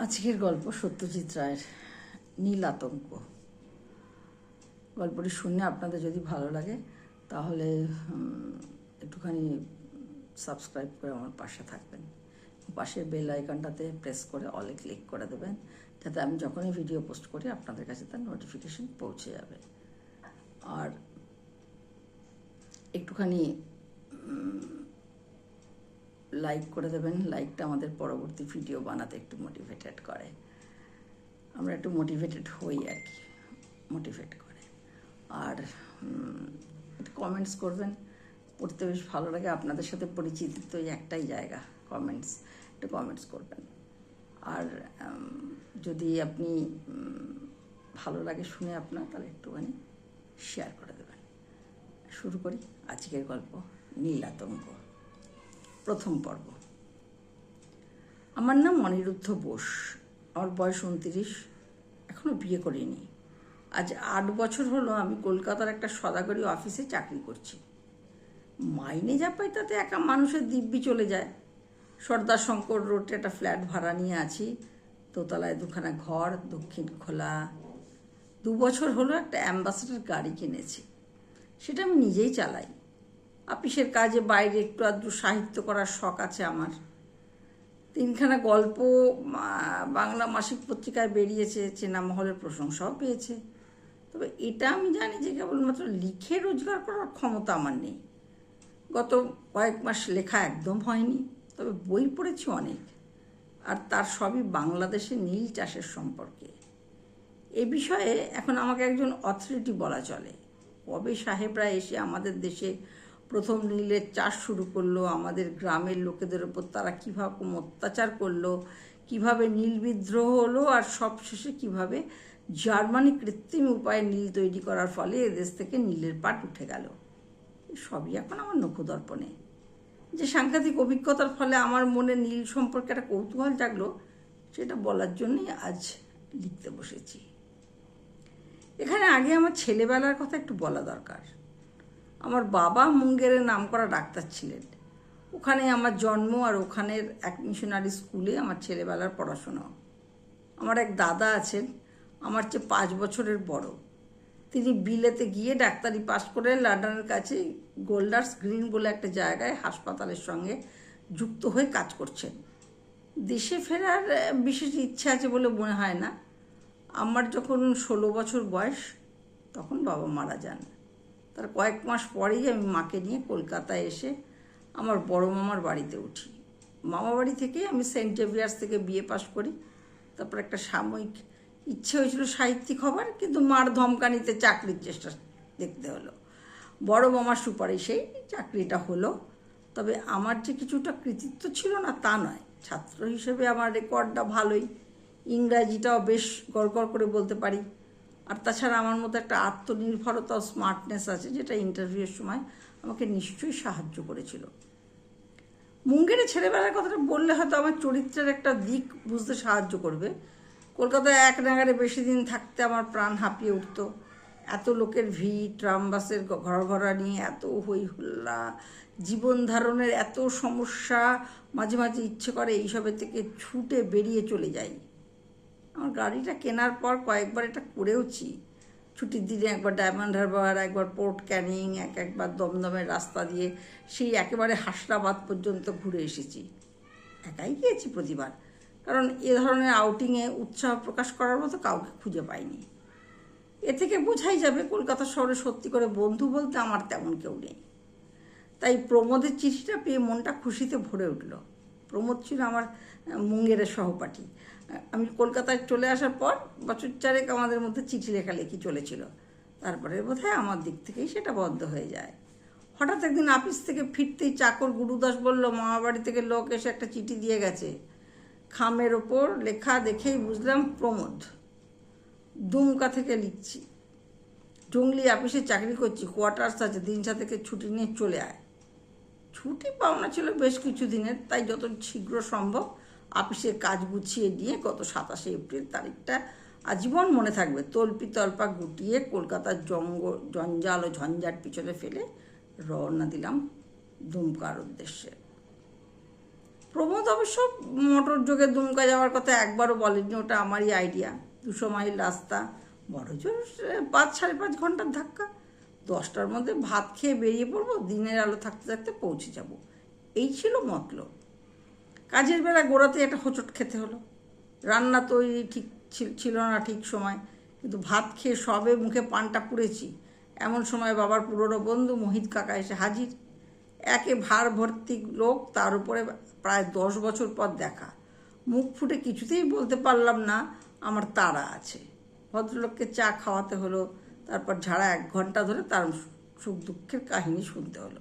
আজকের গল্প সত্যজিৎ রায়ের নীল আতঙ্ক। গল্পটি শুনে আপনাদের যদি ভালো লাগে, তাহলে একটুখানি সাবস্ক্রাইব করে আমার পাশে থাকবেন। পাশের বেল আইকনটাতে প্রেস করে অলে ক্লিক করে দেবেন, যাতে আমি যখনই ভিডিও পোস্ট করি, আপনাদের কাছে তার নোটিফিকেশন পৌঁছে যাবে। আর একটুখানি লাইক করে দেবেন লাইকটা আমাদের পরবর্তী ভিডিও বানাতে একটু মোটিভেটেড করে। আমরা একটু মোটিভেটেড হই আর কি মোটিভেট করে। আর একটু কমেন্টস করবেন। পড়তে বেশ ভালো লাগে, আপনাদের সাথে পরিচিত তো একটাই জায়গা কমেন্টস একটু কমেন্টস করবেন। আর যদি আপনি ভালো লাগে শুনে আপনার, তাহলে একটুখানি শেয়ার করে দেবেন। শুরু করি আজকের গল্প নীল আতঙ্ক প্রথম পর্ব। আমার নাম অনিরুদ্ধ বোস। আমার বয়স উনত্রিশ। এখনও বিয়ে করিনি। আজ আট বছর হলো আমি কলকাতার একটা সদাগরি অফিসে চাকরি করছি। মাইনে যা পাই তাতে একা মানুষের দিব্যি চলে যায়। সর্দার শঙ্কর রোডে একটা ফ্ল্যাট ভাড়া নিয়ে আছি। দোতলায় দুখানা ঘর, দক্ষিণ খোলা। দু বছর হলো একটা অ্যাম্বাসেডার গাড়ি কিনেছি। সেটা আমি নিজেই চালাই। অফিসের কাজে বাইরে একটু আধটু সাহিত্য করার শখ আছে আমার। তিনখানা গল্প বাংলা মাসিক পত্রিকায় বেরিয়েছে চেনা মহলের প্রশংসাও পেয়েছে। তবে এটা আমি জানি যে কেবলমাত্র লিখে রোজগার করার ক্ষমতা আমার নেই। গত কয়েক মাস লেখা একদম হয়নি, তবে বই পড়েছি অনেক। আর তার সবই বাংলাদেশে নীল চাষের সম্পর্কে। এ বিষয়ে এখন আমাকে একজন অথরিটি বলা চলে। কবে সাহেবরা এসে আমাদের দেশে প্রথম নীলের চাষ শুরু করল, আমাদের গ্রামের লোকেদের ওপর তারা কীভাবে অত্যাচার করল, কীভাবে নীল বিদ্রোহ হলো আর সবশেষে কীভাবে জার্মানি কৃত্রিম উপায়ে নীল তৈরি করার ফলে এদেশ থেকে নীলের পাট উঠে গেল। সবই এখন আমার নখদর্পণে। যে সাংঘাতিক অভিজ্ঞতার ফলে আমার মনে নীল সম্পর্কে একটা কৌতূহল জাগলো, সেটা বলার জন্যই আজ লিখতে বসেছি। এখানে আগে আমার ছেলেবেলার কথা একটু বলা দরকার। আমার বাবা মুঙ্গেরের নাম করা ডাক্তার ছিলেন। ওখানে আমার জন্ম আর ওখানের এক মিশনারি স্কুলে আমার ছেলেবেলার পড়াশোনা। আমার এক দাদা আছেন, আমার চেয়ে পাঁচ বছরের বড়। তিনি বিলেতে গিয়ে ডাক্তারি পাশ করে লন্ডনের কাছে গোল্ডার্স গ্রিন বলে একটা জায়গায় হাসপাতালের সঙ্গে যুক্ত হয়ে কাজ করছেন। দেশে ফেরার বিশেষ ইচ্ছা আছে বলে মনে হয় না। আমার যখন ষোলো বছর বয়স, তখন বাবা মারা যান। তার কয়েক মাস পরেই আমি মাকে নিয়ে কলকাতায় এসে আমার বড় মামার বাড়িতে উঠি। মামা বাড়ি থেকে আমি সেন্ট জেভিয়ার্স থেকে বিয়ে পাশ করি। তারপর একটা সাময়িক ইচ্ছে হয়েছিল সাহিত্যিক হবার, কিন্তু মার ধমকানিতে চাকরির চেষ্টা দেখতে হলো। বড় মামার সুপারিশেই চাকরিটা হলো। তবে আমার যে কিছুটা কৃতিত্ব ছিল না তা নয়। ছাত্র হিসেবে আমার রেকর্ডটা ভালোই। ইংরাজিটাও বেশ গড়গড় করে বলতে পারি। আর তাছাড়া আমার মধ্যে একটা আত্মনির্ভরতা স্মার্টনেস আছে, যেটা ইন্টারভিউয়ের সময় আমাকে নিশ্চয়ই সাহায্য করেছিল। মুঙ্গেরে ছেলেবেলার কথাটা বললে হয়তো আমার চরিত্রের একটা দিক বুঝতে সাহায্য করবে। কলকাতায় এক নাগারে বেশি দিন থাকতে আমার প্রাণ হাঁপিয়ে উঠত। এত লোকের ভিড়, ট্রাম বাসের নিয়ে এত হই হুল্লা, জীবন ধারণের এত সমস্যা, মাঝে মাঝে ইচ্ছে করে এইসবের থেকে ছুটে বেরিয়ে চলে যাই। আমার গাড়িটা কেনার পর কয়েকবার এটা করেওছি। ছুটির দিনে একবার ডায়মন্ড হারবার, একবার পোর্ট ক্যানিং, এক একবার দমদমের রাস্তা দিয়ে সেই একেবারে হাসনাবাদ পর্যন্ত ঘুরে এসেছি। একাই গিয়েছি প্রতিবার। কারণ এ ধরনের আউটিংয়ে উৎসাহ প্রকাশ করার মতো কাউকে খুঁজে পাইনি। এ থেকে বোঝাই যাবে কলকাতা শহরে সত্যি করে বন্ধু বলতে আমার তেমন কেউ নেই। তাই প্রমোদের চিঠিটা পেয়ে মনটা খুশিতে ভরে উঠল। প্রমোদ ছিল আমার মুঙ্গেরের সহপাঠী। আমি কলকাতায় চলে আসার পর বছর চারেক আমাদের মধ্যে চিঠি লেখালেখি চলেছিল। তারপরে বোধহয় আমার দিক থেকেই সেটা বন্ধ হয়ে যায়। হঠাৎ একদিন অফিস থেকে ফিরতেই চাকর গুরুদাস বলল মামাবাড়ি থেকে লোক এসে একটা চিঠি দিয়ে গেছে। খামের ওপর লেখা দেখেই বুঝলাম প্রমোদ। দুমকা থেকে লিখছি। জঙ্গলি অফিসে চাকরি করছি, কোয়ার্টার্স আছে, দিন থেকে ছুটি নিয়ে চলে আয়। ছুটি পাওনা ছিল বেশ কিছু দিনের তাই যত শীঘ্র সম্ভব অফিসের কাজ গুছিয়ে নিয়ে গত সাতাশে এপ্রিল তারিখটা আজীবন মনে থাকবে। তল্পি তল্পা গুটিয়ে কলকাতার জঙ্গল জঞ্জাল ও ঝঞ্ঝাট পিছনে ফেলে রওনা দিলাম দুমকার উদ্দেশ্যে। প্রমোদ অবশ্য মোটর যোগে দুমকা যাওয়ার কথা একবারও বলেনি ওটা আমারই আইডিয়া দুশো মাইল রাস্তা বড় জোর পাঁচ সাড়ে পাঁচ ঘণ্টার ধাক্কা। দশটার মধ্যে ভাত খেয়ে বেরিয়ে পড়ব, দিনের আলো থাকতে থাকতে পৌঁছে যাব। এই ছিল মতলব। কাজের বেলা গোড়াতে একটা হোঁচট খেতে হলো। রান্না তৈরি ঠিক ছিল- না ঠিক সময়। কিন্তু ভাত খেয়ে সবে মুখে পানটা পুড়েছি। এমন সময় বাবার পুরনো বন্ধু মোহিত কাকা এসে হাজির। একে ভার ভর্তি লোক, তার উপরে প্রায় দশ বছর পর দেখা। মুখ ফুটে কিছুতেই বলতে পারলাম না, আমার তাড়া আছে। ভদ্রলোককে চা খাওয়াতে হলো, তারপর ঝাড়া এক ঘণ্টা ধরে তার সুখ দুঃখের কাহিনী শুনতে হলো।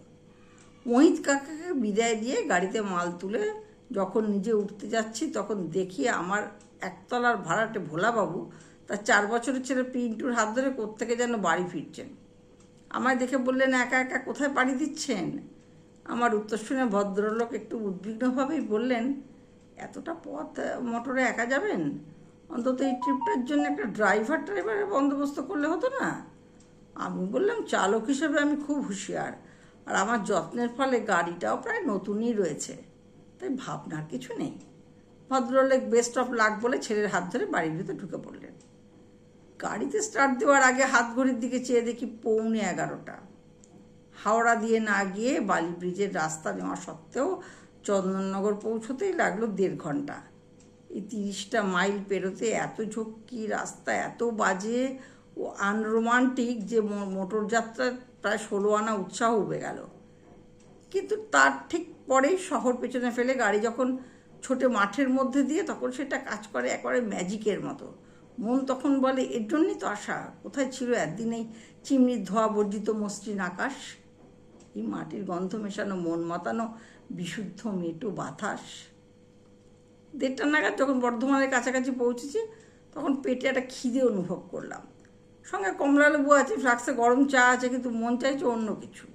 মোহিত কাকাকে বিদায় দিয়ে গাড়িতে মাল তুলে যখন নিজে উঠতে যাচ্ছি, তখন দেখি আমার একতলার ভাড়াটে ভোলাবাবু তার চার বছরের ছেলে পিন্টুর হাত ধরে কোত্থেকে যেন বাড়ি ফিরছেন। আমায় দেখে বললেন, একা একা কোথায় পাড়ি দিচ্ছেন? আমার উত্তর শুনে ভদ্রলোক একটু উদ্বিগ্নভাবেই বললেন, এতটা পথ, মোটরে একা যাবেন? অন্তত এই ট্রিপটার জন্য একটা ড্রাইভার ড্রাইভারের বন্দোবস্ত করলে হতো না? আমি বললাম, চালক হিসেবে আমি খুব হুঁশিয়ার। আর আমার যত্নের ফলে গাড়িটাও প্রায় নতুনই রয়েছে। তাই ভাবনার কিছু নেই। ভদ্রলোক বেস্ট অফ লাক বলে ছেলের হাত ধরে বাড়ির ভিতরে ঢুকে পড়লেন। গাড়িতে স্টার্ট দেওয়ার আগে হাত ঘড়ির দিকে চেয়ে দেখি পৌনে এগারোটা। হাওড়া দিয়ে না গিয়ে বালি ব্রিজের রাস্তা নেওয়া সত্ত্বেও চন্দননগর পৌঁছতেই লাগল দেড় ঘণ্টা। এই তিরিশটা মাইল পেরোতে এত ঝক্কি রাস্তা, এত বাজে ও আনরোমান্টিক যে মোটর যাত্রায় প্রায় ষোলো আনা উৎসাহ উবে গেল। কিন্তু তার ঠিক পরেই শহর পেছনে ফেলে গাড়ি যখন ছোটে মাঠের মধ্যে দিয়ে তখন সেটা কাজ করে একেবারে ম্যাজিকের মতো। মন তখন বলে, এর জন্যই তো আশা। কোথায় ছিল একদিন এই চিমনির ধোয়া বর্জিত মসৃণ আকাশ? এই মাটির গন্ধ মেশানো, মন মাতানো, বিশুদ্ধ মেটো বাতাস। দেড়টা নাগাদ যখন বর্ধমানের কাছাকাছি পৌঁছেছি, তখন পেটে একটা খিদে অনুভব করলাম। সঙ্গে কমলা লেবু আছে, ফ্লাক্সে গরম চা আছে, কিন্তু মন চাইছে অন্য কিছু।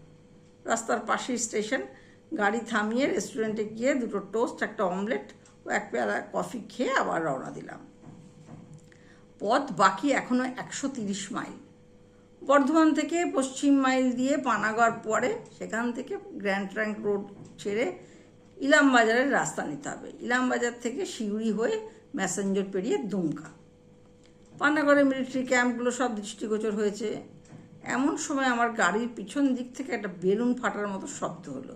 রাস্তার পাশেই স্টেশন। গাড়ি থামিয়ে রেস্টুরেন্টে গিয়ে দুটো টোস্ট একটা অমলেট ও এক পেয়ালা কফি খেয়ে আবার রওনা দিলাম। পথ বাকি এখনও একশো তিরিশ মাইল। বর্ধমান থেকে পশ্চিম মাইল দিয়ে পানাগড় পরে সেখান থেকে গ্র্যান্ড ট্র্যাঙ্ক রোড ছেড়ে ইলামবাজারের রাস্তা নিতে হবে। ইলামবাজার থেকে শিউড়ি হয়ে ম্যাসেঞ্জর পেরিয়ে দুমকা। পানাগড়ে মিলিটারি ক্যাম্পগুলো সব দৃষ্টিগোচর হয়েছে। এমন সময় আমার গাড়ির পিছন দিক থেকে একটা বেলুন ফাটার মতো শব্দ হলো।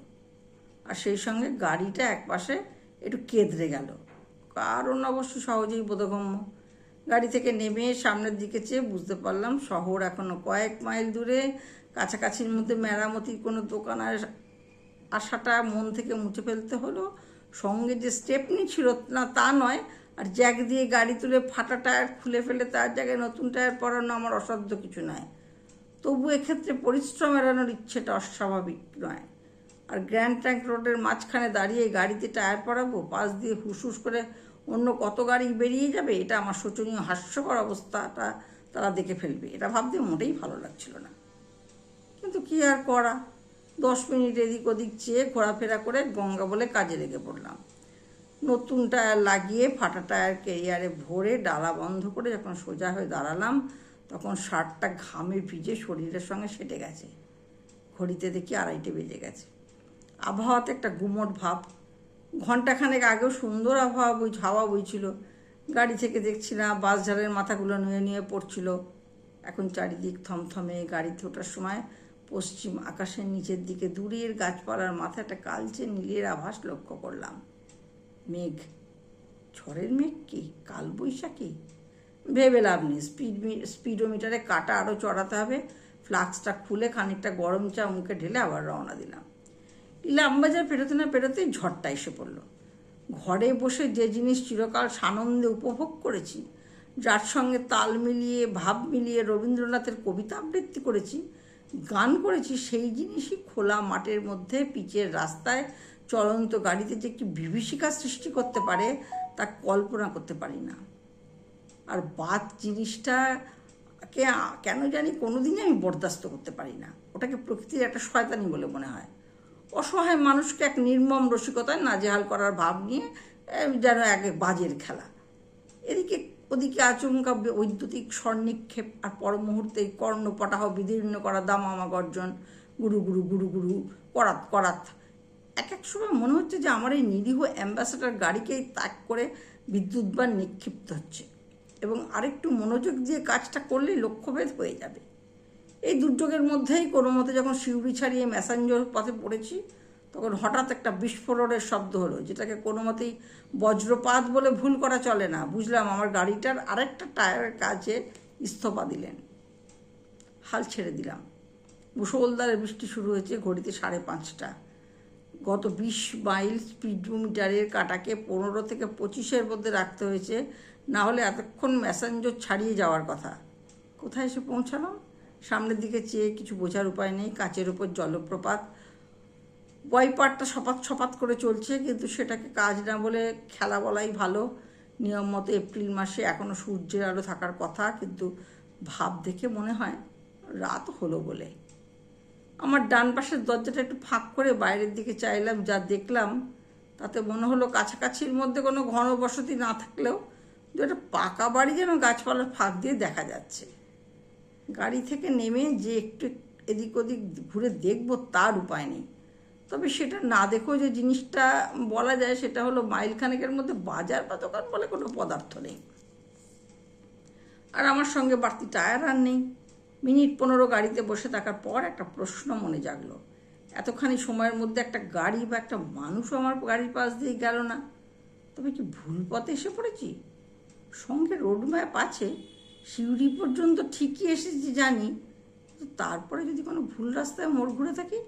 আর সেই সঙ্গে গাড়িটা একপাশে একটু কেঁদড়ে গেল। কারণ অবশ্য সহজেই বোধগম্য। গাড়ি থেকে নেমে সামনের দিকে চেয়ে বুঝতে পারলাম শহর এখনও কয়েক মাইল দূরে। কাছাকাছির মধ্যে মেরামতির কোনো দোকান আশাটা মন থেকে মুছে ফেলতে হলো। সঙ্গে যে স্টেপনি ছিল না তা নয়, আর জ্যাক দিয়ে গাড়ি তুলে ফাটা টায়ার খুলে ফেলে তার জায়গায় নতুন টায়ার পরানো আমার অসাধ্য কিছু নয়। তবু এক্ষেত্রে পরিশ্রম এড়ানোর ইচ্ছেটা অস্বাভাবিক নয়। আর গ্র্যান্ড ট্যাঙ্ক রোডের মাঝখানে দাঁড়িয়ে গাড়িতে টায়ার পরাবো পাশ দিয়ে হুসহুস করে অন্য কত গাড়ি বেরিয়ে যাবে, এটা আমার শোচনীয় হাস্যকর অবস্থাটা তারা দেখে ফেলবে। এটা ভাবতে মোটেই ভালো লাগছিল না। কিন্তু কি আর করা? দশ মিনিট এদিক ওদিক চেয়ে ঘোরাফেরা করে গঙ্গা বলে কাজে লেগে পড়লাম। নতুন টায়ার লাগিয়ে ফাটা টায়ার কেরিয়ারে ভরে ডালা বন্ধ করে যখন সোজা হয়ে দাঁড়ালাম তখন শার্টটা ঘামে ভিজে শরীরের সঙ্গে সেটে গেছে। ঘড়িতে দেখি আড়াইটে বেজে গেছে। আবহাওয়াতে একটা গুমট ভাব। ঘন্টাখানেক আগেও সুন্দর আবহাওয়া বই, হাওয়া বইছিল। গাড়ি থেকে দেখছিলাম বাস ঝাড়ের মাথাগুলো নুয়ে নিয়ে পড়ছিল। এখন চারিদিক থমথমে গাড়িতে ওঠার সময় পশ্চিম আকাশের নিচের দিকে দূরের গাছপালার মাথায় একটা কালচে নীলের আভাস লক্ষ্য করলাম। মেঘ। ঝড়ের মেঘ কি? কালবৈশাখী ভেবে লাভ নেই। স্পিড স্পিডোমিটারে কাটা আরও চড়াতে হবে। ফ্লাক্সটা খুলে খানিকটা গরম চা মুখে ঢেলে আবার রওনা দিলাম। ইলামবাজার পেরোতে না পেরোতেই ঝড়টা এসে পড়ল। ঘরে বসে যে জিনিস চিরকাল সানন্দে উপভোগ করেছি, যার সঙ্গে তাল মিলিয়ে, ভাব মিলিয়ে রবীন্দ্রনাথের কবিতা আবৃত্তি করেছি, গান করেছি, সেই জিনিসই খোলা মাঠের মধ্যে পিচের রাস্তায় চলন্ত গাড়িতে যে একটি বিভীষিকা সৃষ্টি করতে পারে, তা কল্পনা করতে পারি না। আর বাদ জিনিসটাকে কেন জানি কোনোদিনই আমি বরদাস্ত করতে পারি না। ওটাকে প্রকৃতির একটা শয়তানি বলে মনে হয়। অসহায় মানুষকে এক নির্মম রসিকতায় নাজেহাল করার ভাব নিয়ে যেন এক বাজের খেলা। এদিকে, ওদিকে আচমকা বে- বৈদ্যুতিক স্বর্নিক্ষেপ আর পর মুহূর্তে কর্ণপটাহ বিদীর্ণ করা দামামা গর্জন, গুরু গুরু গুরু গুরু, করাত করাত। এক এক সময় মনে হচ্ছে যে আমার এই নিরীহ অ্যাম্বাসাডার গাড়িকেই ত্যাগ করে বিদ্যুৎবান নিক্ষিপ্ত হচ্ছে। এবং আরেকটু মনোযোগ দিয়ে কাজটা করলেই লক্ষ্যভেদ হয়ে যাবে। এই দুর্যোগের মধ্যেই কোনো মতে যখন শিউরি ছাড়িয়ে ম্যাসেঞ্জর পথে পড়েছি, তখন হঠাৎ একটা বিস্ফোরণের শব্দ হলো, যেটাকে কোনো মতেই বজ্রপাত বলে ভুল করা চলে না। বুঝলাম আমার গাড়িটার আরেকটা টায়ারের কাছে ইস্তফা দিলেন। হাল ছেড়ে দিলাম। মুসলধারে বৃষ্টি শুরু হয়েছে ঘড়িতে সাড়ে পাঁচটা। গত বিশ মাইল স্পিডোমিটারের কাটাকে পনেরো থেকে পঁচিশের মধ্যে রাখতে হয়েছে, না হলে এতক্ষণ ম্যাসেঞ্জর ছাড়িয়ে যাওয়ার কথা। কোথায় এসে পৌঁছালাম সামনের দিকে চেয়ে কিছু বোঝার উপায় নেই, কাচের উপর জলপ্রপাত। ওয়াইপারটা সপাত সপাত করে চলছে, কিন্তু সেটাকে কাজ না বলে খেলা বলাই ভালো। নিয়ম মতো এপ্রিল মাসে এখনও সূর্যের আলো থাকার কথা, কিন্তু ভাব দেখে মনে হয় রাত হলো বলে। আমার ডান পাশের দরজাটা একটু ফাঁক করে বাইরের দিকে চাইলাম, যা দেখলাম, তাতে মনে হলো কাছাকাছির মধ্যে কোনো ঘনবসতি না থাকলেও দু একটা পাকা বাড়ি যেন গাছপালার ফাঁক দিয়ে দেখা যাচ্ছে। গাড়ি থেকে নেমে যে একটু এদিক ওদিক ঘুরে দেখব তার উপায় নেই। তবে সেটা না দেখেও যে জিনিসটা বলা যায় সেটা হলো মাইলখানেকের মধ্যে বাজার বা দোকান বলে কোনো পদার্থ নেই। আর আমার সঙ্গে বাড়তি টায়ার আর নেই। মিনিট পনেরো গাড়িতে বসে থাকার পর একটা প্রশ্ন মনে জাগলো। এতখানি সময়ের মধ্যে একটা গাড়ি বা একটা মানুষও আমার গাড়ির পাশ দিয়ে গেল না। তবে কি ভুল পথে এসে পড়েছি? সঙ্গে রোড ম্যাপ আছে সিউড়ি পর্যন্ত ঠিকই এসেছি জানি। তারপরে যদি কোনো ভুল রাস্তায় মোড় ঘুরে থাকি,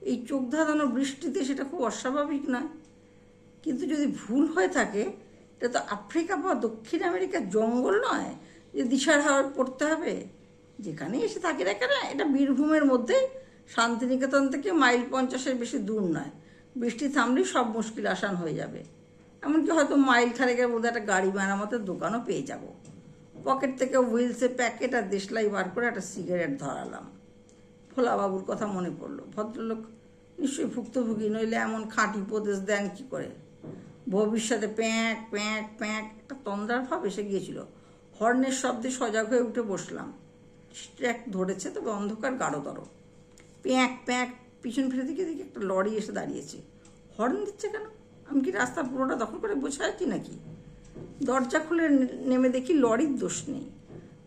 এই চোখ ধাঁধানো বৃষ্টিতে সেটা খুব অস্বাভাবিক নয়। কিন্তু যদি ভুল হয়ে থাকে, এটা তো আফ্রিকা বা দক্ষিণ আমেরিকার জঙ্গল নয় যে দিশার হাওয়া পড়তে হবে। যেখানেই এসে থাকি না কেন, এটা বীরভূমের মধ্যেই শান্তিনিকেতন থেকে মাইল পঞ্চাশের বেশি দূর নয়। বৃষ্টি থামলেই সব মুশকিল আসান হয়ে যাবে। এমনকি হয়তো মাইল খানেকের মধ্যে একটা গাড়ি মেরামতের দোকানও পেয়ে যাব। পকেট থেকে হুইলসে প্যাকেট আর দেশলাই বার করে একটা সিগারেট ধরালাম। ভোলাবাবুর কথা মনে পড়ল। ভদ্রলোক নিশ্চয়ই ভুক্তভোগী, নইলে এমন খাঁটি উপদেশ দেন কি করে? ভবিষ্যতে প্যাঁক প্যাঁক প্যাঁক, একটা তন্দ্রার ভাব এসে গিয়েছিল। হর্নের শব্দে সজাগ হয়ে উঠে বসলাম। ট্র্যাক ধরেছে, তবে অন্ধকার গাঢ়তর প্যাঁক প্যাঁক, পিছন ফিরে দিকে দিকে একটা লরি এসে দাঁড়িয়েছে। হর্ন দিচ্ছে কেন? আমি কি রাস্তা পুরোটা দখল করে বসে আছি নাকি? দরজা খুলে নেমে দেখি লরির দোষ নেই।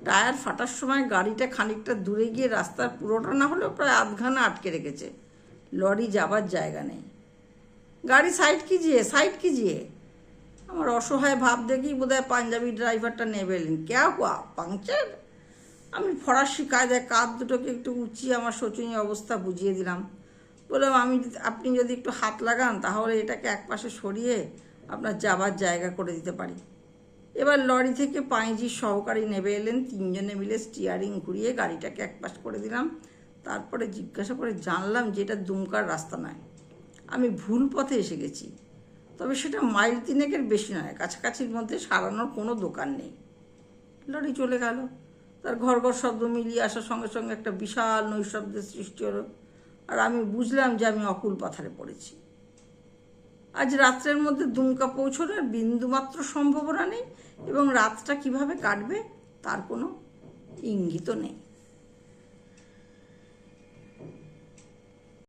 টায়ার ফাটার সময় গাড়িটা খানিকটা দূরে গিয়ে রাস্তার পুরোটা না হলেও প্রায় আধখানা আটকে রেখেছে। লরি যাবার জায়গা নেই। গাড়ি সাইড কিজিয়ে সাইড কিজিয়ে আমার অসহায় ভাব দেখেই বোধহয় পাঞ্জাবি ড্রাইভারটা নেবে এলেন। ক্যা হুয়া পাংচার? আমি ফরাসি কায়দায় কাঁধ দুটোকে একটু উঁচিয়ে আমার শোচনীয় অবস্থা বুঝিয়ে দিলাম। বললাম, আমি আপনি যদি একটু হাত লাগান, তাহলে এটাকে একপাশে সরিয়ে আপনার যাবার জায়গা করে দিতে পারি। এবার লরি থেকে পাঁইজির সহকারী নেবে এলেন, তিনজনে মিলে স্টিয়ারিং ঘুরিয়ে গাড়িটাকে একপাশ করে দিলাম। তারপরে জিজ্ঞাসা করে জানলাম যে এটা দুমকার রাস্তা নয়। আমি ভুল পথে এসে গেছি। তবে সেটা মাইল তিনেকের বেশি নয়, কাছাকাছির মধ্যে সারানোর কোনো দোকান নেই। লরি চলে গেল। তার ঘর ঘর শব্দ মিলিয়ে আসার সঙ্গে সঙ্গে একটা বিশাল নৈশব্দের সৃষ্টি হলো। আর আমি বুঝলাম যে আমি অকুল পাথারে পড়েছি। আজ রাত্রের মধ্যে দুমকা পৌঁছানোর বিন্দুমাত্র সম্ভাবনা নেই এবং রাতটা কীভাবে কাটবে তার কোনো ইঙ্গিত নেই।